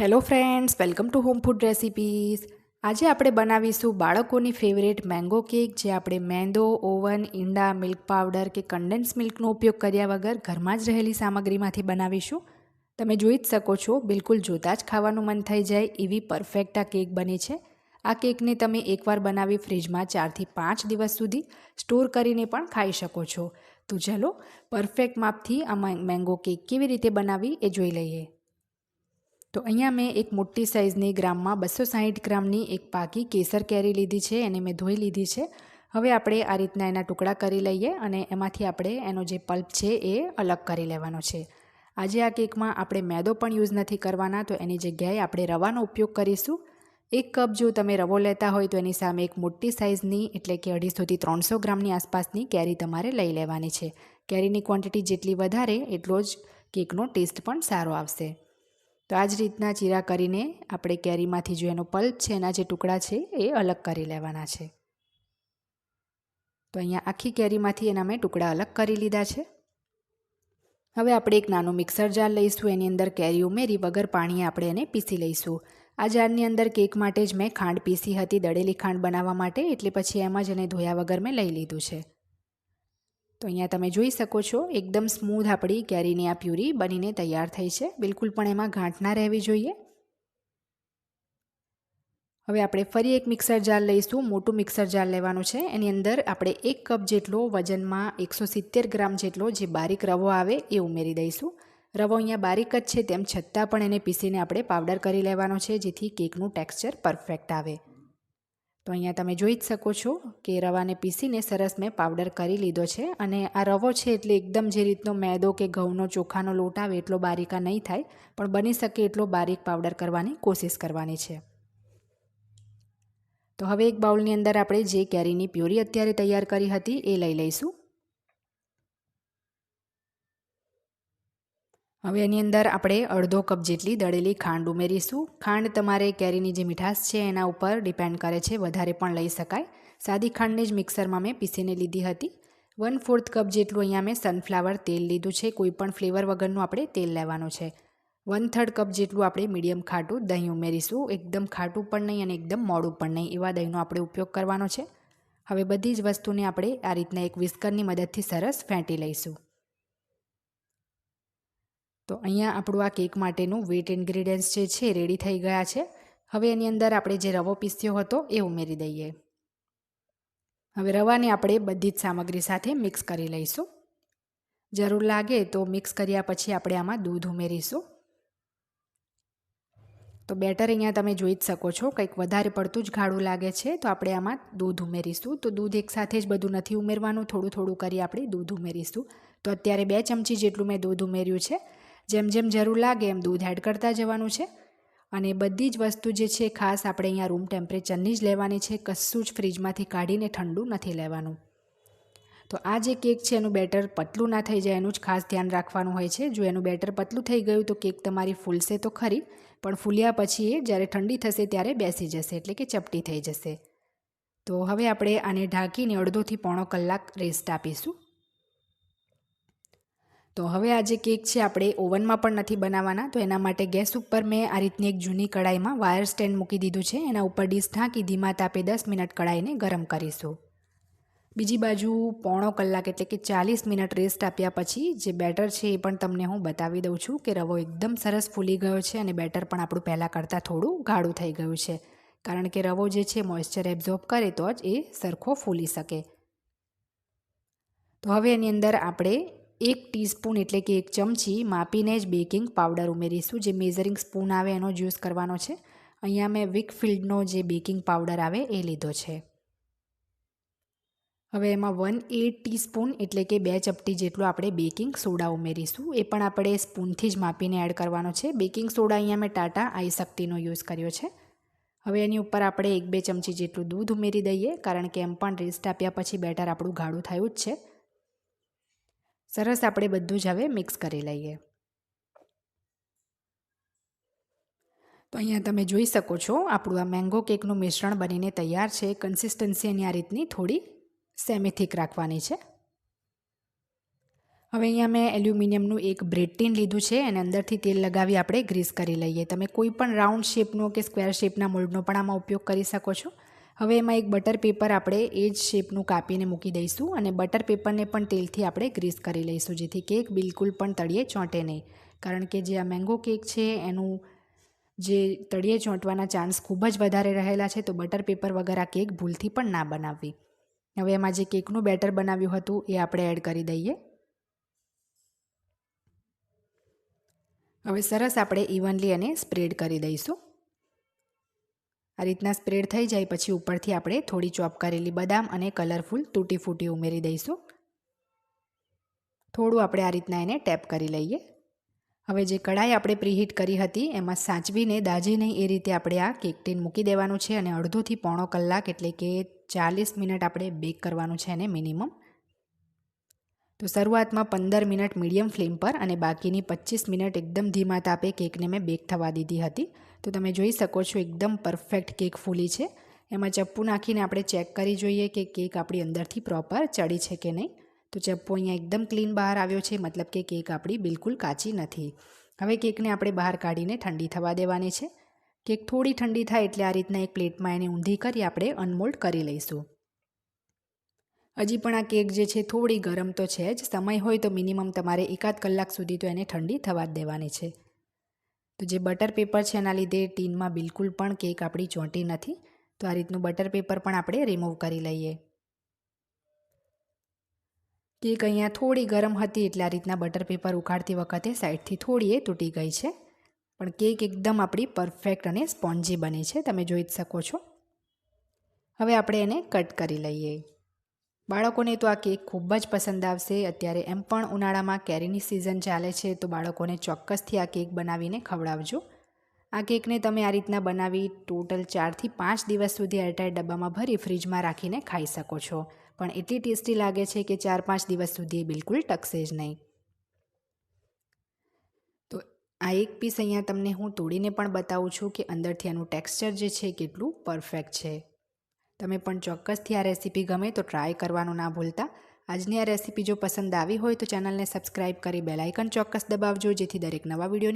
Hello friends welcome to home food recipes આજે આપણે બનાવીશું બાળકોની ફેવરેટ મેંગો કેક જે આપણે મેંદો ઓવન ઈંડા મિલ્ક પાવડર કે કન્ડેન્સ મિલ્કનો ઉપયોગ કર્યા વગર ઘરમાં જ રહેલી સામગ્રીમાંથી બનાવીશું. તમે જોઈ જ શકો છો, બિલકુલ જોતાં જ ખાવાનું મન થઈ જાય એવી પરફેક્ટ આ કેક બની છે. આ કેકને તમે એકવાર બનાવી ફ્રીજમાં ચારથી પાંચ દિવસ સુધી સ્ટોર કરીને પણ ખાઈ શકો છો. તો ચાલો પરફેક્ટ માપથી આ મેંગો કેક કેવી રીતે બનાવી એ જોઈ લઈએ. તો અહીંયા મેં એક મોટી સાઇઝની ગ્રામમાં બસો સાહીઠ ગ્રામની એક પાકી કેસર કેરી લીધી છે, એને મેં ધોઈ લીધી છે. હવે આપણે આ રીતના એના ટુકડા કરી લઈએ અને એમાંથી આપણે એનો જે પલ્પ છે એ અલગ કરી લેવાનો છે. આજે આ કેકમાં આપણે મેદો પણ યુઝ નથી કરવાના, તો એની જગ્યાએ આપણે રવાનો ઉપયોગ કરીશું. એક કપ જો તમે રવો લેતા હોય તો એની સામે એક મોટી સાઇઝની, એટલે કે અઢીસોથી ત્રણસો ગ્રામની આસપાસની કેરી તમારે લઈ લેવાની છે. કેરીની ક્વોન્ટિટી જેટલી વધારે, એટલો જ કેકનો ટેસ્ટ પણ સારો આવશે. તો આ જ રીતના ચીરા કરીને આપણે કેરીમાંથી જો એનો પલ્પ છે, એના જે ટુકડા છે, એ અલગ કરી લેવાના છે. તો અહીંયા આખી કેરીમાંથી એના મેં ટુકડા અલગ કરી લીધા છે. હવે આપણે એક નાનું મિક્સર જાર લઈશું, એની અંદર કેરી ઉમેરી, વગર પાણીએ આપણે એને પીસી લઈશું. આ જારની અંદર કેક માટે જ મેં ખાંડ પીસી હતી, દળેલી ખાંડ બનાવવા માટે, એટલે પછી એમ જ એને ધોયા વગર મેં લઈ લીધું છે. તો અહીંયા તમે જોઈ શકો છો, એકદમ સ્મૂધ આપણી કેરીની આ પ્યુરી બનીને તૈયાર થઈ છે. બિલકુલ પણ એમાં ગાંઠ ના રહેવી જોઈએ. હવે આપણે ફરી એક મિક્સર જાર લઈશું. મોટું મિક્સર જાર લેવાનું છે. એની અંદર આપણે એક કપ જેટલો વજનમાં એકસો સિત્તેર ગ્રામ જેટલો જે બારીક રવો આવે એ ઉમેરી દઈશું. રવો અહીંયા બારીક જ છે, તેમ છતાં પણ એને પીસીને આપણે પાવડર કરી લેવાનો છે, જેથી કેકનું ટેક્સચર પરફેક્ટ આવે. તો અહીંયા તમે જોઈ જ શકો છો કે રવાને પીસીને સરસ મેં પાવડર કરી લીધો છે અને આ રવો છે એટલે એકદમ જે રીતનો મેદો કે ઘઉંનો ચોખાનો લોટ આવે એટલો બારીકા નહીં થાય, પણ બની શકે એટલો બારીક પાવડર કરવાની કોશિશ કરવાની છે. તો હવે એક બાઉલની અંદર આપણે જે કેરીની પ્યોરી અત્યારે તૈયાર કરી હતી એ લઈ લઈશું. હવે એની અંદર આપણે અડધો કપ જેટલી દળેલી ખાંડ ઉમેરીશું. ખાંડ તમારે કેરીની જે મીઠાશ છે એના ઉપર ડિપેન્ડ કરે છે, વધારે પણ લઈ શકાય. સાદી ખાંડને જ મિક્સરમાં મેં પીસીને લીધી હતી. વન ફોર્થ કપ જેટલું અહીંયા મેં સનફ્લાવર તેલ લીધું છે. કોઈ પણ ફ્લેવર વગરનું આપણે તેલ લેવાનું છે. વન થર્ડ કપ જેટલું આપણે મીડિયમ ખાટું દહીં ઉમેરીશું. એકદમ ખાટું પણ નહીં અને એકદમ મોડું પણ નહીં એવા દહીંનો આપણે ઉપયોગ કરવાનો છે. હવે બધી જ વસ્તુને આપણે આ રીતના એક વિસ્કરની મદદથી સરસ ફેંટી લઈશું. તો અહીંયા આપણું આ કેક માટેનું વેટ ઇન્ગ્રીડિયન્ટ્સ જે છે રેડી થઈ ગયા છે. હવે એની અંદર આપણે જે રવો પીસ્યો હતો એ ઉમેરી દઈએ. હવે રવાને આપણે બધી જ સામગ્રી સાથે મિક્સ કરી લઈશું. જરૂર લાગે તો મિક્સ કર્યા પછી આપણે આમાં દૂધ ઉમેરીશું. તો બેટર અહીંયા તમે જોઈ જ શકો છો, કંઈક વધારે પડતું જ ગાળું લાગે છે, તો આપણે આમાં દૂધ ઉમેરીશું. તો દૂધ એકસાથે જ બધું નથી ઉમેરવાનું, થોડું થોડું કરી આપણે દૂધ ઉમેરીશું. તો અત્યારે બે ચમચી જેટલું મેં દૂધ ઉમેર્યું છે. જેમ જેમ જરૂર લાગે એમ દૂધ એડ કરતા જવાનું છે. અને બધી જ વસ્તુ જે છે, ખાસ આપણે અહીંયા રૂમ ટેમ્પરેચરની જ લેવાની છે. કશું જ ફ્રીજમાંથી કાઢીને ઠંડુ નથી લેવાનું. તો આ જે કેક છે, એનું બેટર પતલું ના થઈ જાય, એનું જ ખાસ ધ્યાન રાખવાનું હોય છે. જો એનું બેટર પતલું થઈ ગયું, તો કેક તમારી ફૂલશે તો ખરી. પણ ફૂલ્યા પછી એ જ્યારે ઠંડી થશે, ત્યારે બેસી જશે, એટલે કે ચપટી થઈ જશે. તો હવે આપણે આને ઢાંકીને અડધોથી પોણો કલાક રેસ્ટ આપીશું. તો હવે આ જે કેક છે આપણે ઓવનમાં પણ નથી બનાવવાના, તો એના માટે ગેસ ઉપર મેં આ રીતની એક જૂની કડાઈમાં વાયર સ્ટેન્ડ મૂકી દીધું છે, એના ઉપર ડીશ ઢાંકી ધીમા તાપે દસ મિનિટ કડાઈને ગરમ કરીશું. બીજી બાજુ પોણો કલાક એટલે કે ચાલીસ મિનિટ રેસ્ટ આપ્યા પછી જે બેટર છે એ પણ તમને હું બતાવી દઉં છું કે રવો એકદમ સરસ ફૂલી ગયો છે અને બેટર પણ આપણું પહેલાં કરતાં થોડું ગાઢું થઈ ગયું છે. કારણ કે રવો જે છે મોઇશ્ચર એબ્ઝોર્બ કરે તો જ એ સરખો ફૂલી શકે. તો હવે એની અંદર આપણે એક ટીસ્પૂન એટલે કે એક ચમચી માપીને જ બેકિંગ પાવડર ઉમેરીશું. જે મેઝરિંગ સ્પૂન આવે એનો જ યુઝ કરવાનો છે. અહીંયા મેં વિકફિલ્ડનો જે બેકિંગ પાવડર આવે એ લીધો છે. હવે એમાં વન એટ ટીસ્પૂન એટલે કે બે ચપટી જેટલું આપણે બેકિંગ સોડા ઉમેરીશું. એ પણ આપણે સ્પૂનથી જ માપીને એડ કરવાનો છે. બેકિંગ સોડા અહીંયા મેં ટાટા આઈ શક્તિનો યુઝ કર્યો છે. હવે એની ઉપર આપણે એક બે ચમચી જેટલું દૂધ ઉમેરી દઈએ, કારણ કે એમ પણ રેસ્ટ આપ્યા પછી બેટર આપણું ગાઢું થયું જ છે. સરસ આપણે બધું જ હવે મિક્સ કરી લઈએ. તો અહીંયા તમે જોઈ શકો છો, આપણું આ મેંગો કેકનું મિશ્રણ બનીને તૈયાર છે. કન્સિસ્ટન્સી એની આ રીતની થોડી સેમી રાખવાની છે. હવે અહીંયા મેં એલ્યુમિનિયમનું એક બ્રેડ ટીન લીધું છે અને અંદરથી તેલ લગાવી આપણે ગ્રીસ કરી લઈએ. તમે કોઈ પણ રાઉન્ડ શેપનો કે સ્ક્વેર શેપના મોલ્ડનો પણ આમાં ઉપયોગ કરી શકો છો. હવે એમાં એક બટર પેપર આપણે એ જ શેપનું કાપીને મૂકી દઈશું અને બટર પેપરને પણ તેલથી આપણે ગ્રીસ કરી લઈશું, જેથી કેક બિલકુલ પણ તળિયે ચોંટે નહીં. કારણ કે જે આ મેંગો કેક છે, એનું જે તળિયે ચોંટવાના ચાન્સ ખૂબ જ વધારે રહેલા છે, તો બટર પેપર વગર આ કેક ભૂલથી પણ ના બનાવવી. હવે એમાં જે કેકનું બેટર બનાવ્યું હતું, એ આપણે એડ કરી દઈએ. હવે સરસ આપણે ઇવનલી એને સ્પ્રેડ કરી દઈશું. આ રીતના સ્પ્રેડ થઈ જાય પછી ઉપરથી આપણે થોડી ચોપ કરેલી બદામ અને કલરફુલ તૂટી ફૂટી ઉમેરી દઈશું. થોડું આપણે આ રીતના એને ટેપ કરી લઈએ. હવે જે કઢાઈ આપણે પ્રીહીટ કરી હતી, એમાં સાચવીને દાજી નહીં એ રીતે આપણે આ કેક ટીન મૂકી દેવાનું છે અને અડધોથી પોણો કલાક એટલે કે ચાલીસ મિનિટ આપણે બેક કરવાનું છે એને મિનિમમ. તો શરૂઆતમાં પંદર મિનિટ મીડિયમ ફ્લેમ પર અને બાકીની પચીસ મિનિટ એકદમ ધીમા તાપે કેકને મેં બેક થવા દીધી હતી. તો તમે જોઈ શકો છો એકદમ પરફેક્ટ કેક ફૂલી છે. એમાં ચપ્પુ નાખીને આપણે ચેક કરી જોઈએ કે કેક આપણી અંદરથી પ્રોપર ચડી છે કે નહીં. તો ચપ્પુ અહીંયા એકદમ ક્લીન બહાર આવ્યો છે, મતલબ કે કેક આપણી બિલકુલ કાચી નથી. હવે કેકને આપણે બહાર કાઢીને ઠંડી થવા દેવાની છે. કેક થોડી ઠંડી થાય એટલે આ રીતના એક પ્લેટમાં એને ઊંધી કરી આપણે અનમોલ્ડ કરી લઈશું. હજી પણ આ કેક જે છે થોડી ગરમ તો છે જ. સમય હોય તો મિનિમમ તમારે એકાદ કલાક સુધી તો એને ઠંડી થવા જ દેવાની છે. તો જે બટર પેપર છે એના લીધે ટીનમાં બિલકુલ પણ કેક આપણી ચોંટી નથી. તો આ રીતનું બટર પેપર પણ આપણે રિમૂવ કરી લઈએ. કેક અહીંયા થોડી ગરમ હતી એટલે આ રીતના બટર પેપર ઉખાડતી વખતે સાઈડથી થોડી એ તૂટી ગઈ છે. પણ કેક એકદમ આપણી પરફેક્ટ અને સ્પોન્જી બની છે. તમે જોઈ જ શકો છો. હવે આપણે એને કટ કરી લઈએ. બાળકોને તો આ કેક ખૂબ જ પસંદ આવશે. અત્યારે એમ પણ ઉનાળામાં કેરીની સિઝન ચાલે છે, તો બાળકોને ચોક્કસથી આ કેક બનાવીને ખવડાવજો. આ કેકને તમે આ રીતના બનાવી ટોટલ ચારથી પાંચ દિવસ સુધી એરટાઈટ ડબ્બામાં ભરી ફ્રીજમાં રાખીને ખાઈ શકો છો. પણ એટલી ટેસ્ટી લાગે છે કે ચાર પાંચ દિવસ સુધી એ બિલકુલ ટકશે જ નહીં. તો આ એક પીસ અહીંયા તમને હું તોડીને પણ બતાવું છું કે અંદરથી આનું ટેક્સચર જે છે કેટલું પરફેક્ટ છે. તમે પણ ચોક્કસથી આ રેસીપી ગમે તો ટ્રાય કરવાનું ના ભૂલતા. આજની આ રેસીપી જો પસંદ આવી હોય તો ચેનલને સબસ્ક્રાઈબ કરી બેલાઇકન ચોક્કસ દબાવજો, જેથી દરેક નવા વિડીયોની